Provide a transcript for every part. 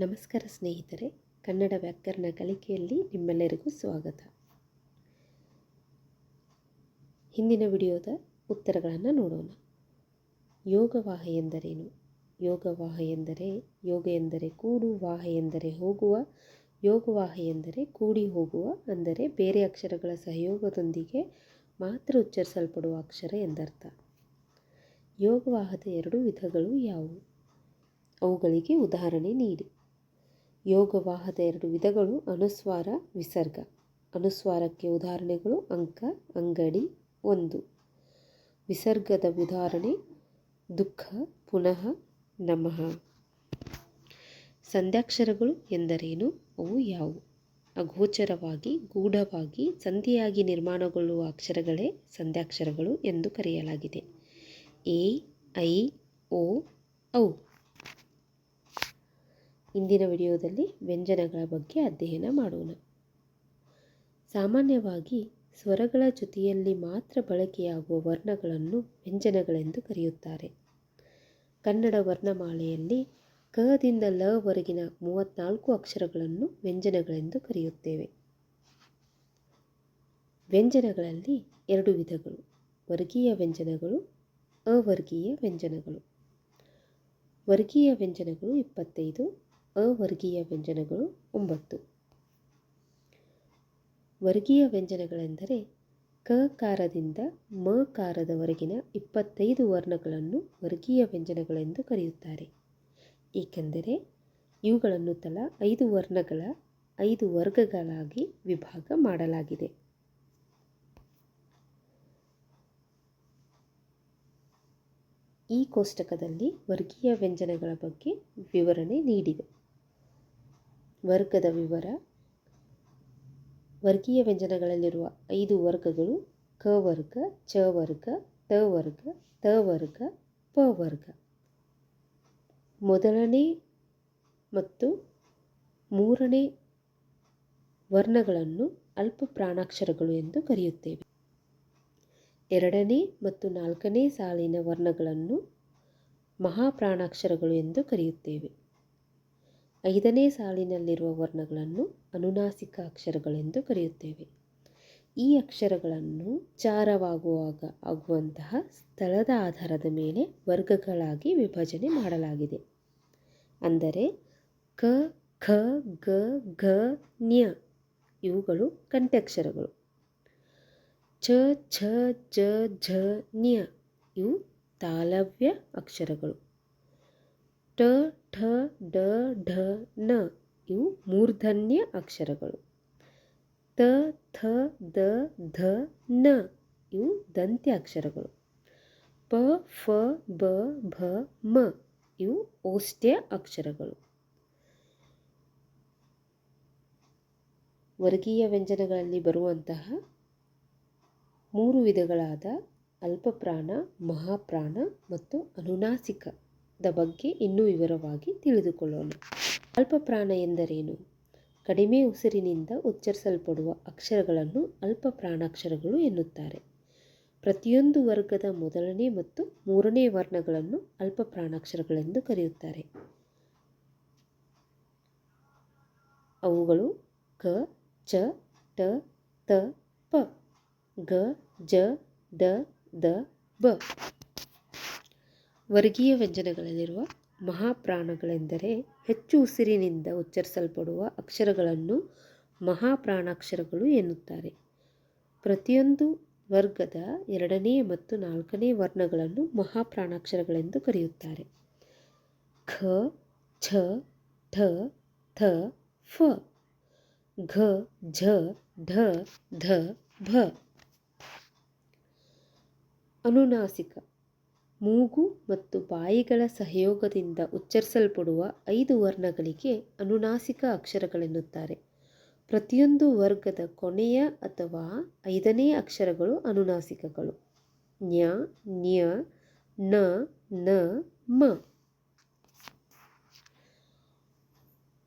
ನಮಸ್ಕಾರ ಸ್ನೇಹಿತರೆ, ಕನ್ನಡ ವ್ಯಾಕರಣ ಕಲಿಕೆಯಲ್ಲಿ ನಿಮ್ಮೆಲ್ಲರಿಗೂ ಸ್ವಾಗತ. ಹಿಂದಿನ ವಿಡಿಯೋದ ಉತ್ತರಗಳನ್ನು ನೋಡೋಣ. ಯೋಗವಾಹ ಎಂದರೇನು? ಯೋಗವಾಹ ಎಂದರೆ ಯೋಗ ಎಂದರೆ ಕೂಡು, ವಾಹ ಎಂದರೆ ಹೋಗುವ, ಯೋಗವಾಹ ಎಂದರೆ ಕೂಡಿ ಹೋಗುವ, ಅಂದರೆ ಬೇರೆ ಅಕ್ಷರಗಳ ಸಹಯೋಗದೊಂದಿಗೆ ಮಾತ್ರ ಉಚ್ಚರಿಸಲ್ಪಡುವ ಅಕ್ಷರ ಎಂದರ್ಥ. ಯೋಗವಾಹದ ಎರಡು ವಿಧಗಳು ಯಾವುವು? ಅವುಗಳಿಗೆ ಉದಾಹರಣೆ ನೀಡಿ. ಯೋಗವಾಹದ ಎರಡು ವಿಧಗಳು, ಅನುಸ್ವಾರ, ವಿಸರ್ಗ. ಅನುಸ್ವಾರಕ್ಕೆ ಉದಾಹರಣೆಗಳು ಅಂಕ, ಅಂಗಡಿ ಒಂದು. ವಿಸರ್ಗದ ಉದಾಹರಣೆ, ದುಃಖ, ಪುನಃ ನಮಃ. ಸಂಧ್ಯಾಕ್ಷರಗಳು ಎಂದರೇನು? ಅವು ಯಾವುವು? ಅಗೋಚರವಾಗಿ, ಗೂಢವಾಗಿ, ಸಂಧಿಯಾಗಿ ನಿರ್ಮಾಣಗೊಳ್ಳುವ ಅಕ್ಷರಗಳೇ ಸಂಧ್ಯಾಕ್ಷರಗಳು ಎಂದು ಕರೆಯಲಾಗಿದೆ. ಎ, ಐ, ಓ, ಔ. ಇಂದಿನ ವಿಡಿಯೋದಲ್ಲಿ ವ್ಯಂಜನಗಳ ಬಗ್ಗೆ ಅಧ್ಯಯನ ಮಾಡೋಣ. ಸಾಮಾನ್ಯವಾಗಿ ಸ್ವರಗಳ ಜೊತೆಯಲ್ಲಿ ಮಾತ್ರ ಬಳಕೆಯಾಗುವ ವರ್ಣಗಳನ್ನು ವ್ಯಂಜನಗಳೆಂದು ಕರೆಯುತ್ತಾರೆ. ಕನ್ನಡ ವರ್ಣಮಾಲೆಯಲ್ಲಿ ಕದಿಂದ ಲವರೆಗಿನ ಮೂವತ್ತ್ನಾಲ್ಕು ಅಕ್ಷರಗಳನ್ನು ವ್ಯಂಜನಗಳೆಂದು ಕರೆಯುತ್ತೇವೆ. ವ್ಯಂಜನಗಳಲ್ಲಿ ಎರಡು ವಿಧಗಳು, ವರ್ಗೀಯ ವ್ಯಂಜನಗಳು ಅವರ್ಗೀಯ ವ್ಯಂಜನಗಳು. ವರ್ಗೀಯ ವ್ಯಂಜನಗಳು ಇಪ್ಪತ್ತೈದು ಅವರ್ಗೀಯ ವ್ಯಂಜನಗಳು ಒಂಬತ್ತು. ವರ್ಗೀಯ ವ್ಯಂಜನಗಳೆಂದರೆ ಕ ಕಾರದಿಂದ ಮ ಕಾರದವರೆಗಿನ ಇಪ್ಪತ್ತೈದು ವರ್ಣಗಳನ್ನು ವರ್ಗೀಯ ವ್ಯಂಜನಗಳೆಂದು ಕರೆಯುತ್ತಾರೆ. ಏಕೆಂದರೆ ಇವುಗಳನ್ನು ತಲಾ ಐದು ವರ್ಣಗಳ ಐದು ವರ್ಗಗಳಾಗಿ ವಿಭಾಗ ಮಾಡಲಾಗಿದೆ. ಈ ಕೋಷ್ಟಕದಲ್ಲಿ ವರ್ಗೀಯ ವ್ಯಂಜನಗಳ ಬಗ್ಗೆ ವಿವರಣೆ ನೀಡಿದೆ. ವರ್ಗದ ವಿವರ. ವರ್ಗೀಯ ವ್ಯಂಜನಗಳಲ್ಲಿರುವ ಐದು ವರ್ಗಗಳು ಕ ವರ್ಗ, ಚ ವರ್ಗ ಟ ವರ್ಗ, ತ ವರ್ಗ, ಪ ವರ್ಗ. ಮೊದಲನೇ ಮತ್ತು ಮೂರನೇ ವರ್ಣಗಳನ್ನು ಅಲ್ಪ ಪ್ರಾಣಾಕ್ಷರಗಳು ಎಂದು ಕರೆಯುತ್ತೇವೆ. ಎರಡನೇ ಮತ್ತು ನಾಲ್ಕನೇ ಸಾಲಿನ ವರ್ಣಗಳನ್ನು ಮಹಾಪ್ರಾಣಾಕ್ಷರಗಳು ಎಂದು ಕರೆಯುತ್ತೇವೆ. ಐದನೇ ಸಾಲಿನಲ್ಲಿರುವ ವರ್ಣಗಳನ್ನು ಅನುನಾಸಿಕ ಅಕ್ಷರಗಳೆಂದು ಕರೆಯುತ್ತೇವೆ. ಈ ಅಕ್ಷರಗಳನ್ನು ಚಾರವಾಗುವಾಗ ಆಗುವಂತಹ ಸ್ಥಳದ ಆಧಾರದ ಮೇಲೆ ವರ್ಗಗಳಾಗಿ ವಿಭಜನೆ ಮಾಡಲಾಗಿದೆ. ಅಂದರೆ ಕ, ಖ, ಗ, ಘ, ನ್ಯ ಇವುಗಳು ಕಂಠ್ಯಕ್ಷರಗಳು ಚ ಛ ಝ ಝ, ನ್ಯ ಇವು ತಾಲವ್ಯ ಅಕ್ಷರಗಳು. ಟ, ಠ, ಡ, ಢ ನ ಇವು ಮೂರ್ಧನ್ಯ ಅಕ್ಷರಗಳು. ತ, ಥ, ದ, ಧ, ನ ಇವು ದಂತ್ಯ ಅಕ್ಷರಗಳು. ಪ, ಫ, ಬ, ಭ, ಮ ಇವು ಓಷ್ಟ್ಯ ಅಕ್ಷರಗಳು. ವರ್ಗೀಯ ವ್ಯಂಜನಗಳಲ್ಲಿ ಬರುವಂತಹ ಮೂರು ವಿಧಗಳಾದ ಅಲ್ಪಪ್ರಾಣ, ಮಹಾಪ್ರಾಣ ಮತ್ತು ಅನುನಾಸಿಕದ ಬಗ್ಗೆ ಇನ್ನೂ ವಿವರವಾಗಿ ತಿಳಿದುಕೊಳ್ಳೋಣ. ಅಲ್ಪಪ್ರಾಣ ಎಂದರೇನು? ಕಡಿಮೆ ಉಸಿರಿನಿಂದ ಉಚ್ಚರಿಸಲ್ಪಡುವ ಅಕ್ಷರಗಳನ್ನು ಅಲ್ಪ ಪ್ರಾಣಾಕ್ಷರಗಳು ಎನ್ನುತ್ತಾರೆ. ಪ್ರತಿಯೊಂದು ವರ್ಗದ ಮೊದಲನೇ ಮತ್ತು ಮೂರನೇ ವರ್ಣಗಳನ್ನು ಅಲ್ಪ ಪ್ರಾಣಾಕ್ಷರಗಳೆಂದು ಕರೆಯುತ್ತಾರೆ. ಅವುಗಳು ಕ, ಚ, ಟ, ತ, ಪ. ಗ, ಜ ಡ ದ, ಬ. ವರ್ಗೀಯ ವ್ಯಂಜನಗಳಲ್ಲಿರುವ ಮಹಾಪ್ರಾಣಗಳೆಂದರೆ ಹೆಚ್ಚು ಉಸಿರಿನಿಂದ ಉಚ್ಚರಿಸಲ್ಪಡುವ ಅಕ್ಷರಗಳನ್ನು ಮಹಾಪ್ರಾಣಾಕ್ಷರಗಳು ಎನ್ನುತ್ತಾರೆ. ಪ್ರತಿಯೊಂದು ವರ್ಗದ ಎರಡನೇ ಮತ್ತು ನಾಲ್ಕನೇ ವರ್ಣಗಳನ್ನು ಮಹಾಪ್ರಾಣಾಕ್ಷರಗಳೆಂದು ಕರೆಯುತ್ತಾರೆ. ಖ, ಛ, ಠ, ಥ, ಫ. ಘ, ಝ, ಢ, ಧ ಭ. ಅನುನಾಸಿಕ. ಮೂಗು ಮತ್ತು ಬಾಯಿಗಳ ಸಹಯೋಗದಿಂದ ಉಚ್ಚರಿಸಲ್ಪಡುವ ಐದು ವರ್ಣಗಳಿಗೆ ಅನುನಾಸಿಕ ಅಕ್ಷರಗಳೆನ್ನುತ್ತಾರೆ. ಪ್ರತಿಯೊಂದು ವರ್ಗದ ಕೊನೆಯ ಅಥವಾ ಐದನೇ ಅಕ್ಷರಗಳು ಅನುನಾಸಿಕಗಳು. ನ್ಯ ನ್ಯ, ನ ನ, ಮ.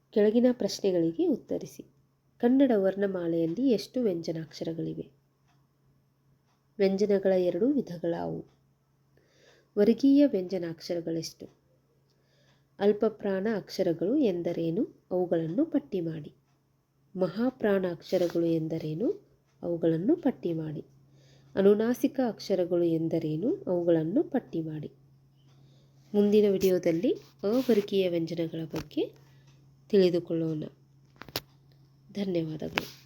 ಕೆಳಗಿನ ಪ್ರಶ್ನೆಗಳಿಗೆ ಉತ್ತರಿಸಿ. ಕನ್ನಡ ವರ್ಣಮಾಲೆಯಲ್ಲಿ ಎಷ್ಟು ವ್ಯಂಜನಾಕ್ಷರಗಳಿವೆ? ವ್ಯಂಜನಗಳ ಎರಡು ವಿಧಗಳಾವು. ವರ್ಗೀಯ ವ್ಯಂಜನಾಕ್ಷರಗಳೆಷ್ಟು? ಅಲ್ಪಪ್ರಾಣ ಅಕ್ಷರಗಳು ಎಂದರೇನು? ಅವುಗಳನ್ನು ಪಟ್ಟಿ ಮಾಡಿ. ಮಹಾಪ್ರಾಣ ಅಕ್ಷರಗಳು ಎಂದರೇನು? ಅವುಗಳನ್ನು ಪಟ್ಟಿ ಮಾಡಿ. ಅನುನಾಸಿಕ ಅಕ್ಷರಗಳು ಎಂದರೇನು? ಅವುಗಳನ್ನು ಪಟ್ಟಿ ಮಾಡಿ. ಮುಂದಿನ ವಿಡಿಯೋದಲ್ಲಿ ಅವರ್ಗೀಯ ವ್ಯಂಜನಗಳ ಬಗ್ಗೆ ತಿಳಿದುಕೊಳ್ಳೋಣ. ಧನ್ಯವಾದಗಳು.